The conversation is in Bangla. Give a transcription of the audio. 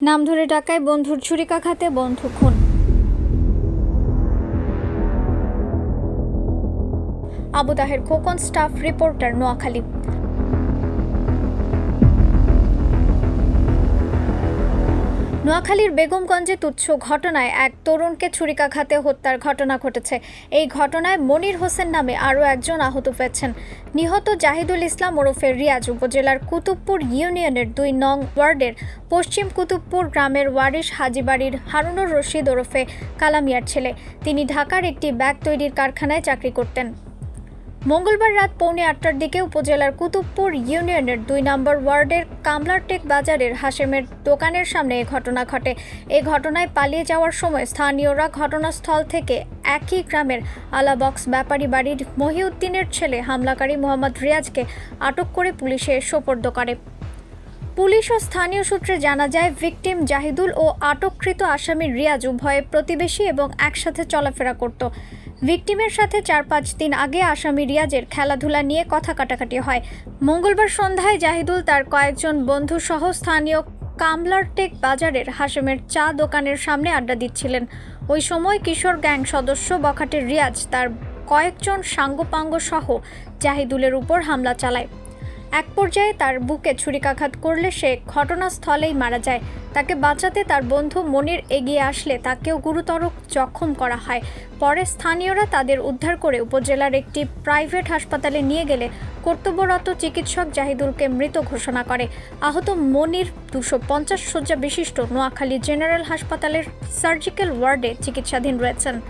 নাম ধরে ডাকায় বন্ধুর ছুরিকাঘাতে বন্ধু খুন। Abu Taher Khokon staff reporter Noakhali. নোয়াখালীর বেগমগঞ্জে তুচ্ছ ঘটনায় এক তরুণকে ছুরিকাঘাতে হত্যার ঘটনা ঘটেছে। এই ঘটনায় মনির হোসেন নামে আরও একজন আহত হয়েছেন। নিহত জাহিদুল ইসলাম ওরফে রিয়াজ উপজেলার কুতুবপুর ইউনিয়নের দুই নং ওয়ার্ডের পশ্চিম কুতুবপুর গ্রামের ওয়ারিশ হাজিবাড়ির হারুনুর রশিদ ওরফে কালামিয়ার ছেলে। তিনি ঢাকার একটি ব্যাগ তৈরির কারখানায় চাকরি করতেন। মঙ্গলবার রাত পৌনে আটটার দিকে উপজেলার কুতুবপুর ইউনিয়নের দুই নম্বর ওয়ার্ডের কামলারটেক বাজারের হাসেমের দোকানের সামনে এ ঘটনা ঘটে। এ ঘটনায় পালিয়ে যাওয়ার সময় স্থানীয়রা ঘটনাস্থল থেকে একই গ্রামের আলাবক্স ব্যাপারী বাড়ির মহিউদ্দিনের ছেলে হামলাকারী মোহাম্মদ রিয়াজকে আটক করে পুলিশে সোপর্দ করে। পুলিশ ও স্থানীয় সূত্রে জানা যায়, ভিকটিম জাহিদুল ও আটককৃত আসামি রিয়াজ উভয়ে প্রতিবেশী এবং একসাথে চলাফেরা করত। ভিকটিমের সাথে চার পাঁচ দিন আগে আসামি রিয়াজের খেলাধুলা নিয়ে কথা কাটাকাটি হয়। মঙ্গলবার সন্ধ্যায় জাহিদুল তার কয়েকজন বন্ধু সহ স্থানীয় কামলারটেক বাজারের হাসেমের চা দোকানের সামনে আড্ডা দিচ্ছিলেন। ওই সময় কিশোর গ্যাং সদস্য বখাটের রিয়াজ তার কয়েকজন সাঙ্গপাঙ্গ সহ জাহিদুলের উপর হামলা চালায়। এক পর্যায়ে তার বুকে ছুরিকাঘাত করলে সে ঘটনাস্থলেই মারা যায়। তাকে বাঁচাতে তার বন্ধু মনির এগিয়ে আসলে তাকেও গুরুতর জখম করা হয়। পরে স্থানীয়রা তাদের উদ্ধার করে উপজেলার একটি প্রাইভেট হাসপাতালে নিয়ে গেলে কর্তব্যরত চিকিৎসক জাহিদুলকে মৃত ঘোষণা করে। আহত মনির দুশো পঞ্চাশ শয্যা বিশিষ্ট নোয়াখালী জেনারেল হাসপাতালের সার্জিক্যাল ওয়ার্ডে চিকিৎসাধীন রয়েছেন।